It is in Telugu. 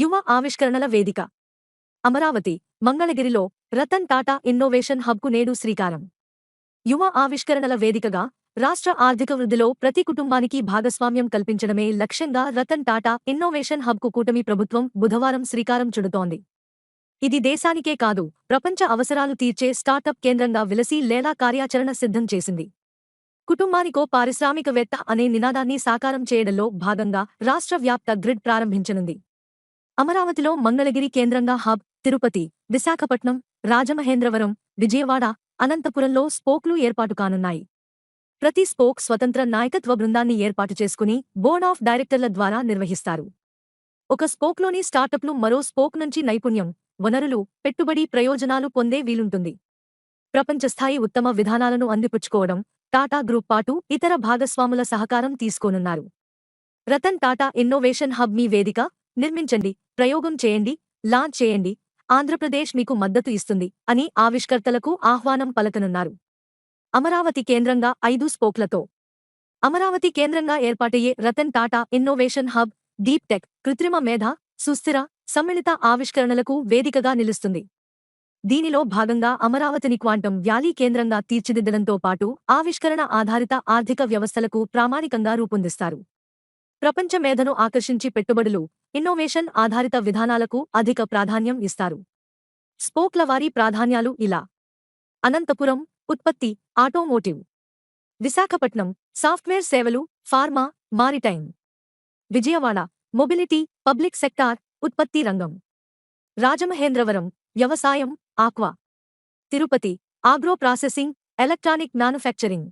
యువ ఆవిష్కరణల వేదిక. అమరావతి మంగళగిరిలో రతన్ టాటా ఇన్నోవేషన్ హబ్కు నేడు శ్రీకారం. యువ ఆవిష్కరణల వేదికగా రాష్ట్ర ఆర్థిక వృద్ధిలో ప్రతి కుటుంబానికి భాగస్వామ్యం కల్పించడమే లక్ష్యంగా రతన్ టాటా ఇన్నోవేషన్ హబ్కు కూటమి ప్రభుత్వం బుధవారం శ్రీకారం చుడుతోంది. ఇది దేశానికే కాదు ప్రపంచ అవసరాలు తీర్చే స్టార్టప్ కేంద్రంగా విలసి లేలా కార్యాచరణ సిద్ధం చేసింది. కుటుంబానికో పారిశ్రామికవేత్త అనే నినాదాన్ని సాకారం చేయడంలో భాగంగా రాష్ట్ర వ్యాప్త గ్రిడ్ ప్రారంభించనుంది. అమరావతిలో మంగళగిరి కేంద్రంగా హబ్ తిరుపతి విశాఖపట్నం రాజమహేంద్రవరం విజయవాడ అనంతపురంలో స్పోక్లు ఏర్పాటు కానున్నాయి. ప్రతి స్పోక్ స్వతంత్ర నాయకత్వ బృందాన్ని ఏర్పాటు చేసుకుని బోర్డ్ ఆఫ్ డైరెక్టర్ల ద్వారా నిర్వహిస్తారు. ఒక స్పోక్లోని స్టార్టప్లు మరో స్పోక్ నుంచి నైపుణ్యం వనరులు పెట్టుబడి ప్రయోజనాలు పొందే వీలుంటుంది. ప్రపంచస్థాయి ఉత్తమ విధానాలను అందిపుచ్చుకోవడం టాటా గ్రూప్ పాటు ఇతర భాగస్వాముల సహకారం తీసుకోనున్నారు. రతన్ టాటా ఇన్నోవేషన్ హబ్ మీ వేదిక నిర్మించండి ప్రయోగం చేయండి లాంచ్ చేయండి. ఆంధ్రప్రదేశ్ మీకు మద్దతు ఇస్తుంది అని ఆవిష్కర్తలకు ఆహ్వానం పలకనున్నారు. అమరావతి కేంద్రంగా ఐదు స్పోక్లతో. అమరావతి కేంద్రంగా ఏర్పాటయ్యే Ratan Tata innovation hub deep tech కృత్రిమ మేధ సుస్థిర సమ్మిళిత ఆవిష్కరణలకు వేదికగా నిలుస్తుంది. దీనిలో భాగంగా అమరావతిని క్వాంటం వ్యాలీ కేంద్రంగా తీర్చిదిద్దడంతో పాటు ఆవిష్కరణ ఆధారిత ఆర్థిక వ్యవస్థలకు ప్రామాణికంగా రూపొందిస్తారు. ప్రపంచ మేధను ఆకర్షించి పెట్టుబడులు ఇన్నోవేషన్ ఆధారిత విధానాలకు అధిక ప్రాధాన్యం ఇస్తారు. స్పోక్ల వారి ప్రాధాన్యాలు ఇలా. అనంతపురం ఉత్పత్తి ఆటోమోటివ్. విశాఖపట్నం సాఫ్ట్వేర్ సేవలు pharma maritime. Vijayawada mobility public sector ఉత్పత్తి రంగం. రాజమహేంద్రవరం వ్యవసాయం aqua. Tirupati agro processing electronic manufacturing.